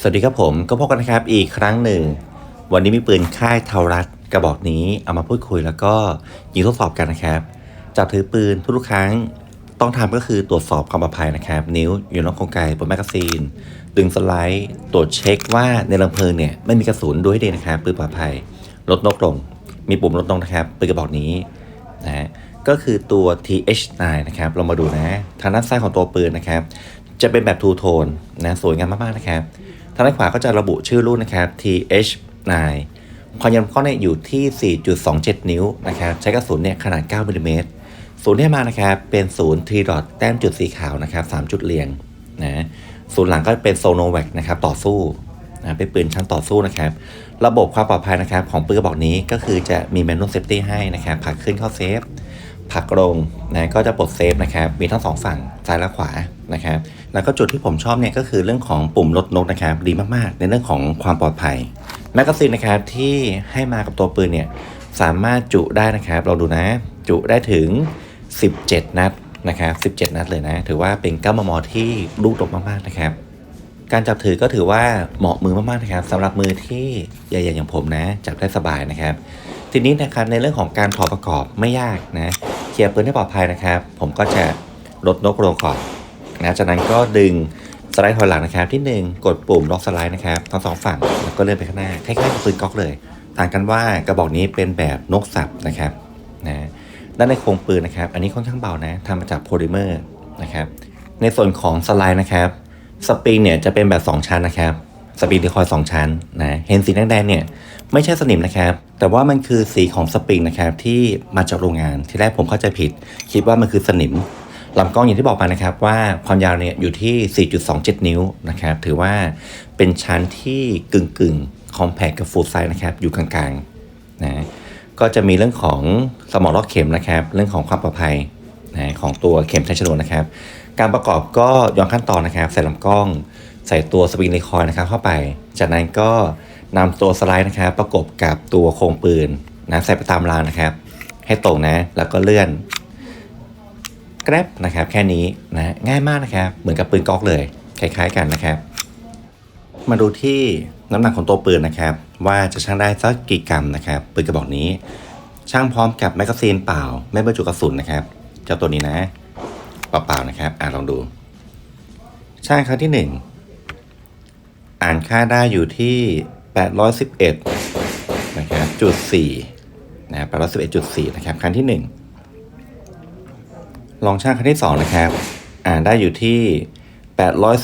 สวัสดีครับผมก็พบกันนะครับอีกครั้งหนึ่ง วันนี้มีปืนค่ายเทารัดกระบอกนี้เอามาพูดคุยแล้วก็ยิงทดสอบกันนะครับ จับถือปืนทุกครั้งต้องทำก็คือตรวจสอบความปลอดภัยนะครับ นิ้วอยู่นอกกรงไกบนแมกกาซีน ดึงสไลด์ ตรวจเช็คว่าในลำเพลิงเนี่ยไม่มีกระสุนด้วยให้ดีนะครับปืนปลอดภัยลดนกลง มีปุ่มลดนกนะครับปืนกระบอกนี้นะฮะก็คือตัว TH9 นะครับเรามาดูนะทางด้านซ้ายของตัวปืนนะครับ จะเป็นแบบทูโทนนะสวยงามมากๆนะครับ ทางด้านขวาก็จะระบุชื่อรุ่นนะครับ TH9 ความยาวลำกล้องเนี่ยอยู่ที่ 4.27 นิ้วนะครับ ใช้กระสุนเนี่ยขนาด 9มิลลิเมตรศูนย์ที่มานะครับ เป็นศูนย์ทีดอทแต้มจุดสีขาวนะครับ 3 จุดเรียงนะศูนย์หลังก็เป็นโซโนแวกนะครับ ต่อสู้นะเป็นปืนชั้นต่อสู้นะครับ ระบบความปลอดภัยนะครับ ของปืนกระบอกนี้ก็คือจะมีแมนนวลเซฟตี้ให้นะครับผลักขึ้นเข้าเซฟผลักลงนะก็จะปลดเซฟนะครับ มีทั้งสองฝั่งซ้ายและขวานะครับ แล้วก็จุดที่ผมชอบเนี่ยก็คือเรื่องของปุ่มลดนกนะครับดีมากๆ ในเรื่องของความปลอดภัยแมกกาซีนนะครับที่ให้มากับตัวปืนเนี่ยสามารถจุได้นะครับลองดูนะ จุได้ถึง 17 นัดนะครับ17 นัดเลยนะ ถือว่าเป็นก้ามมอที่ลูกดกมากๆนะครับ การจับถือก็ถือว่าเหมาะมือมากๆนะครับสำหรับมือที่ใหญ่ๆอย่างผมนะ จับได้สบายนะครับ ทีนี้นะครับในเรื่องของการถอดประกอบไม่ยากนะ เคลียร์ปืนให้ปลอดภัยนะครับ ผมก็จะลดนกลงก่อน นะจากนั้นก็ดึงสไลด์ถอยหลังนะครับที่หนึ่งกดปุ่มล็อกสไลด์นะครับทั้งสองฝั่งแล้วก็เลื่อนไปข้างหน้าคล้ายๆกับปืนก๊อกเลย ต่างกันว่ากระบอกนี้เป็นแบบนกสับนะครับนะด้านในโครงปืนนะครับ อันนี้ค่อนข้างเบานะทำมาจากโพลิเมอร์นะครับ ในส่วนของสไลด์นะครับสปริงเนี่ยจะเป็นแบบ 2 ชั้นนะครับสปริงที่คอย 2 ชั้นนะเห็นสีแดงๆเนี่ยไม่ใช่สนิมนะครับ แต่ว่ามันคือสีของสปริงนะครับที่มาจากโรงงานที่แรกผมเข้าใจผิด คิดว่ามันคือสนิม ลำกล้องอย่างที่บอกไปนะครับว่าความยาวเนี่ยอยู่ที่ 4.27 นิ้วนะครับ ถือว่าเป็นชั้นที่กึ่งกึ่งคอมแพคกับฟูลไซส์นะครับ อยู่กลางๆนะก็จะมีเรื่องของสมองล็อกเข็มนะครับ เรื่องของความปลอดภัยนะของตัวเข็มใช้ชนวนนะครับ การประกอบก็ย้อนขั้นตอนนะครับ ใส่ลำกล้องใส่ตัวสปริงรีคอยล์นะครับเข้าไป จากนั้นก็นำตัวสไลด์นะครับ ประกบกับตัวโครงปืนนะใส่ไปตามรางนะครับ ให้ตรงนะแล้วก็เลื่อน กร็บนะครับ แค่นี้นะง่ายมากนะครับ เหมือนกับปืนก๊อกเลยคล้ายๆกันนะครับ มาดูที่น้ำหนักของตัวปืนนะครับ ว่าจะชั่งได้สักกี่กรัมนะครับปืนกระบอกนี้ช่างพร้อมกับแมกกาซีนเปล่า ไม่บรรจุกระสุนนะครับ เจ้าตัวนี้นะเปล่าๆนะครับ อ่าลองดู ช่างครั้งที่หนึ่งอ่านค่าได้อยู่ที่ 811นะครับจุด4นะ811จุด4นะครับครั้งที่หนึ่ง ลองช่างครั้งที่สองนะครับอ่านได้อยู่ที่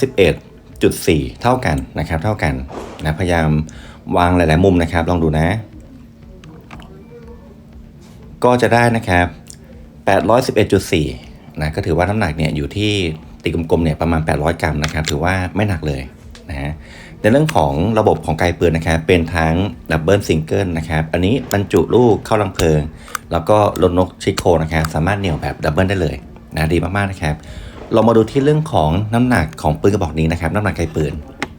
811จุด4เท่ากันนะครับ เท่ากันนะพยายามวางหลาย ๆ มุมนะครับ ลองดูนะ ก็จะได้นะครับ 811.4 นะก็ถือว่าน้ำหนักเนี่ยอยู่ที่ตีกลมๆเนี่ยประมาณ 800 กรัมนะครับ ถือว่าไม่หนักเลยนะฮะ ในเรื่องของระบบของไกลปืนนะครับ เป็นทั้งดับเบิลซิงเกิลนะครับ อันนี้บรรจุลูกเข้าลังเพลิง แล้วก็ลดนกชิดโคนะครับ สามารถเหนี่ยวแบบดับเบิลได้เลยนะดีมากๆนะครับ เรามาดูที่เรื่องของน้ำหนักของปืนกระบอกนี้นะครับ น้ำหนักไกลปืน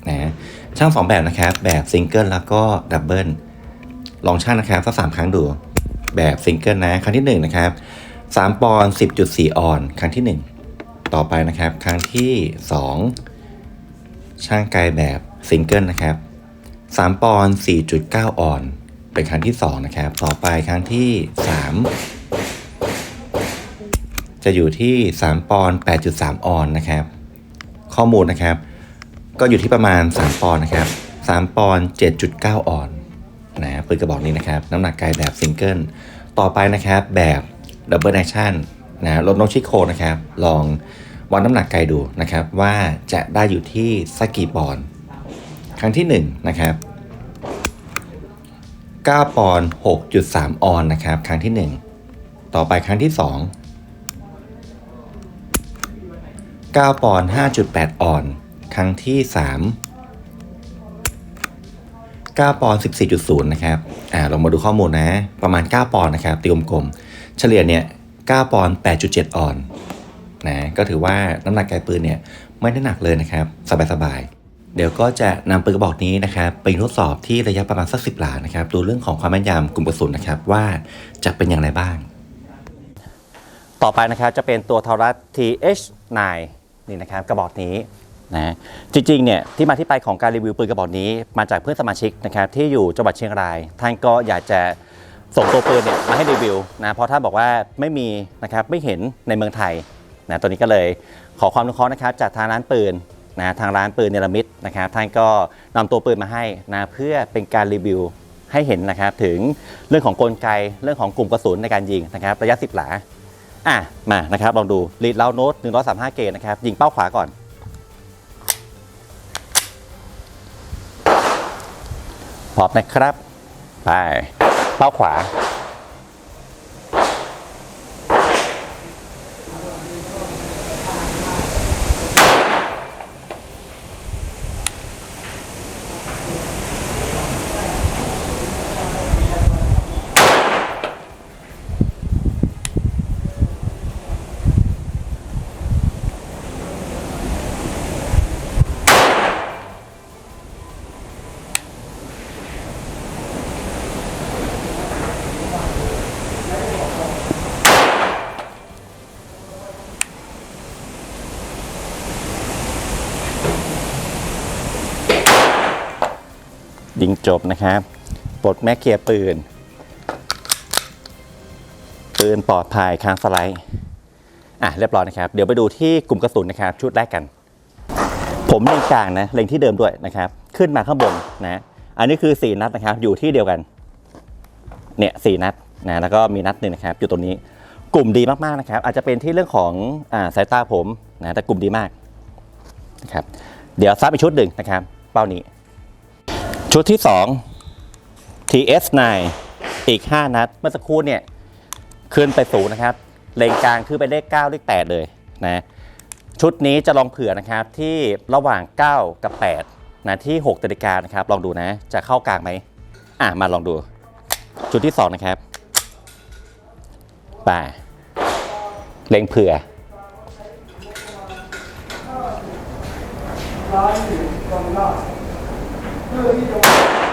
นะช่างสองแบบนะครับ แบบซิงเกิลแล้วก็ดับเบิลลองชั่งนะครับสักสามครั้งดู แบบซิงเกิลนะ ครั้งที่หนึ่งนะครับสามปอนสิบจุดสี่ออน ครั้งที่หนึ่งต่อไปนะครับ ครั้งที่สองช่างไกลแบบ ซิงเกิลนะครับสามปอนสี่จุดเก้าออน เป็นครั้งที่สองนะครับ ต่อไปครั้งที่สามจะอยู่ที่สามปอนแปดจุดสามออนนะครับ ข้อมูลนะครับ ก็อยู่ที่ประมาณ 3 ปอนด์นะครับ 3 ปอนด์7.9 ออนนะปืนกระบอกนี้นะครับ น้ำหนักไกลแบบซิงเกิล ต่อไปนะครับแบบดับเบิลแอคชั่นนะลดนกชิโคนะครับ ลองวัดน้ำหนักไกลดูนะครับ ว่าจะได้อยู่ที่สักกี่ปอนด์ ครั้งที่1นะครับ9ปอนด์6.3 ออนนะครับ ครั้งที่ 1 ต่อไปครั้งที่ 2 9ปอนด์5.8 ออน ครั้งที่ 3 9ปอนด์14.0 นะครับ อ่าเรามาดูข้อมูลนะ ประมาณ 9 ปอนด์นะครับตีกลมๆ เฉลี่ยเนี่ย 9 ปอนด์ 8.7 ออน นะ ก็ถือว่าน้ำหนักไกลปืนเนี่ย ไม่ได้หนักเลยนะครับ สบายๆ เดี๋ยวก็จะนำปืนกระบอกนี้นะครับไปทดสอบที่ระยะประมาณสัก10หลานะครับดูเรื่องของความแม่นยำกลุ่มกระสุนนะครับว่าจะเป็นอย่างไรบ้าง ต่อไปนะครับจะเป็นตัวทอรัส TH9 นี่นะครับกระบอกนี้นะจริงๆเนี่ยที่มาที่ไปของการรีวิวปืนกระบอกนี้ มาจากเพื่อนสมาชิกนะครับที่อยู่จังหวัดเชียงราย ท่านก็อยากจะส่งตัวปืนเนี่ยมาให้รีวิวนะเพราะท่านบอกว่าไม่มีนะครับไม่เห็นในเมืองไทยนะตัวนี้ก็เลยขอความอนุเคราะห์นะครับจากทางร้านปืนนะทางร้านปืนเนรมิต นะครับท่านก็นำตัวปืนมาให้นะเพื่อเป็นการรีวิวให้เห็นนะครับถึงเรื่องของกลไกเรื่องของกลุ่มกระสุนในการยิงนะครับระยะ 10 หลาอะมานะครับลองดูลีดเลาโน้ต135 เกตนะครับยิงเป้าขวาก่อน พร้อมนะครับ ไป เป้าขวา จบนะครับปลดแม็กเกียร์ปืน ปืนปลอดภัยค้างสไลด์อะเรียบร้อยนะครับ เดี๋ยวไปดูที่กลุ่มกระสุนนะครับ ชุดแรกกัน ผมเล็งกลางนะเล็งที่เดิมด้วยนะครับ ขึ้นมาข้างบนนะอันนี้คือ 4 นัดนะครับ อยู่ที่เดียวกัน เนี่ยสนัดนะแล้วก็มีนัดหนึ่งนะครับ อยู่ตรงนี้กลุ่มดีมากๆนะครับ อาจจะเป็นที่เรื่องของอาสายตาผมนะแต่กลุ่มดีมากนะครับเดี๋ยวซับอีกชุดหนึ่งนะครับ เป้านี้ ชุดที่ 2 TS9 อีก 5 นัด เมื่อสักครู่เนี่ยขึ้นไปสูงนะครับ เลงกลางคือไปเลข9เลข8เลยนะชุดนี้จะลองเผื่อนะครับที่ระหว่าง 9 กับ8นะที่6นาฬิกานะครับ ลองดูนะ จะเข้ากลางไหมอะมาลองดู ชุดที่ 2 นะครับไป่าเลงเผื่อยิง Thank you.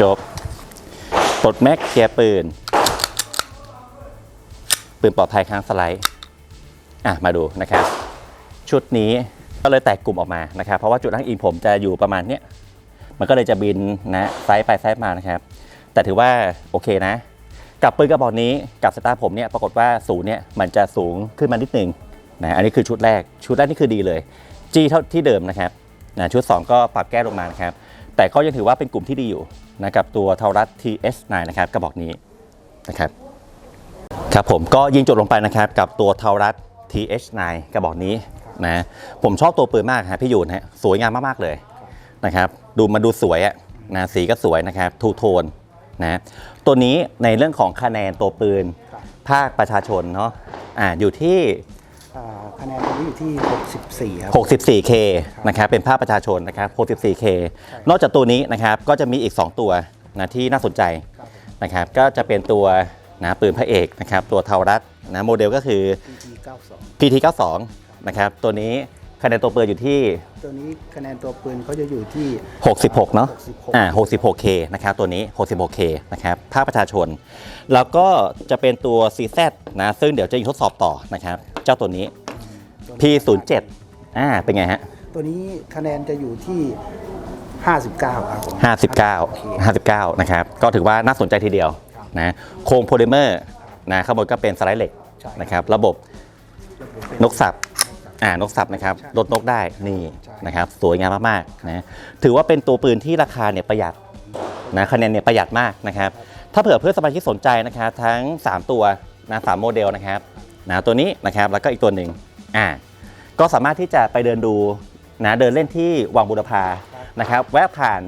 จบปลดแม็กเกียร์ปืน ปืนปลอดภัยค้างสไลด์อะมาดูนะครับ ชุดนี้ก็เลยแตกกลุ่มออกมานะครับ เพราะว่าจุดอ้างอิงผมจะอยู่ประมาณเนี้ยมันก็เลยจะบินนะไซส์ไปไซส์มานะครับ แต่ถือว่าโอเคนะ กับปืนกระบอกนี้กับสตาร์ผมเนี่ยปรากฏว่าศูนย์เนี่ยมันจะสูงขึ้นมานิดนึงนะอันนี้คือชุดแรก ชุดแรกนี่คือดีเลย G เท่าที่เดิมนะครับนะชุด 2 ก็ปรับแก้ลงมานะครับ แต่ก็ยังถือว่าเป็นกลุ่มที่ดีอยู่นะกับตัวเทารัส TS9 นะครับกระบอกนี้นะครับครับผมก็ยิงจบลงไปนะครับกับตัวเทารัส TH9 กระบอกนี้นะผมชอบตัวปืนมากครับพี่ยูนฮะสวยงามมากๆเลยนะครับดูมันดูสวยอะนะสีก็สวยนะครับทูโทนนะตัวนี้ในเรื่องของคะแนนตัวปืนภาคประชาชนเนาะอ่าอยู่ที่ อ่าคะแนนตรงนี้อยู่ที่ 64 ครับ 64K นะครับเป็นภาพประชาชนนะครับ 64K นอกจากตัวนี้นะครับก็จะมีอีก 2 ตัวนะที่น่าสนใจครับนะครับก็จะเป็นตัวนะปืนพระเอกนะครับตัวเทารัสนะโมเดลก็คือ PT 92 PT92 นะครับตัวนี้คะแนนตัวปืนอยู่ที่ ตัวนี้คะแนนตัวปืนเขาจะอยู่ที่ 66 เนาะ66 อ่า 66K นะครับ ตัวนี้ 66K นะครับ ภาคประชาชน แล้วก็จะเป็นตัว CZ นะ ซึ่งเดี๋ยวจะยิงทดสอบต่อนะครับเจ้าตัวนี้ P07 อ่าเป็นไงฮะ ตัวนี้คะแนนจะอยู่ที่ 59 ครับผม59โอเค59 นะครับ ก็ถือว่าน่าสนใจทีเดียวนะโครงโพลิเมอร์นะข้างบนก็เป็นสไลด์เหล็กใช่นะครับ ระบบนกสับอ่านกสับนะครับใช่ลดนกได้นี่ใช่ นะครับ สวยงามมากๆนะถือว่าเป็นตัวปืนที่ราคาเนี่ยประหยัดนะคะแนนเนี่ยประหยัดมากนะครับ ถ้าเผื่อเพื่อนสมาชิกสนใจนะครับทั้ง 3 ตัวนะสามโมเดลนะครับ นะตัวนี้นะครับแล้วก็อีกตัวหนึ่งอ่าก็สามารถที่จะไปเดินดูนะเดินเล่นที่วังบุรพานะครับแวะผ่าน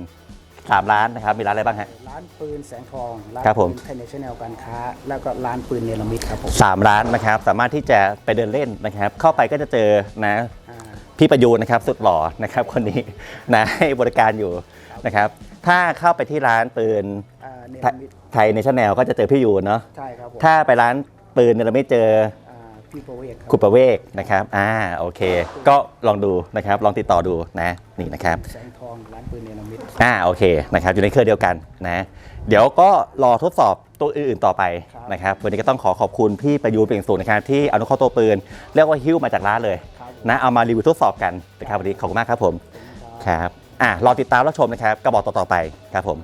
สามร้านนะครับมีร้านอะไรบ้างฮะ ร้านปืนแสงทอง ร้านครับผม ไทยเนชั่นแนลการค้า แล้วก็ร้านปืนเนลมิดครับผมสามร้านนะครับสามารถที่จะไปเดินเล่นนะครับ เข้าไปก็จะเจอนะอ่าพี่ประยูนนะครับสุดหล่อนะครับคนนี้นะให้บริการอยู่นะครับถ้าเข้าไปที่ร้านปืนอ่าเนลมิดไทยในชาแนลก็จะเจอพี่ยูนเนาะใช่ครับผมถ้าไปร้านปืนเนี่ยเราไม่เจอ อ่าพี่ประเวศครับ คุณประเวกนะครับ อ่า โอเค ก็ลองดูนะครับ ลองติดต่อดูนะ นี่นะครับ แสงทองร้านปืนเนลมิดอ่า โอเค นะครับ อยู่ในเครือเดียวกันนะ เดี๋ยวก็รอทดสอบตัวอื่นๆต่อไปครับนะครับ วันนี้ก็ต้องขอขอบคุณพี่ประยูนเป็นอย่างสูงนะครับที่เอานุเข้าตัวปืน เรียกว่าฮิ้วมาจากร้านเลยครับผมนะ เอามารีวิวทดสอบกันนะครับวันนี้ขอบคุณมากครับผม ครับครับอ่ารอติดตามรับชมนะครับกระบอกต่อๆไปครับผม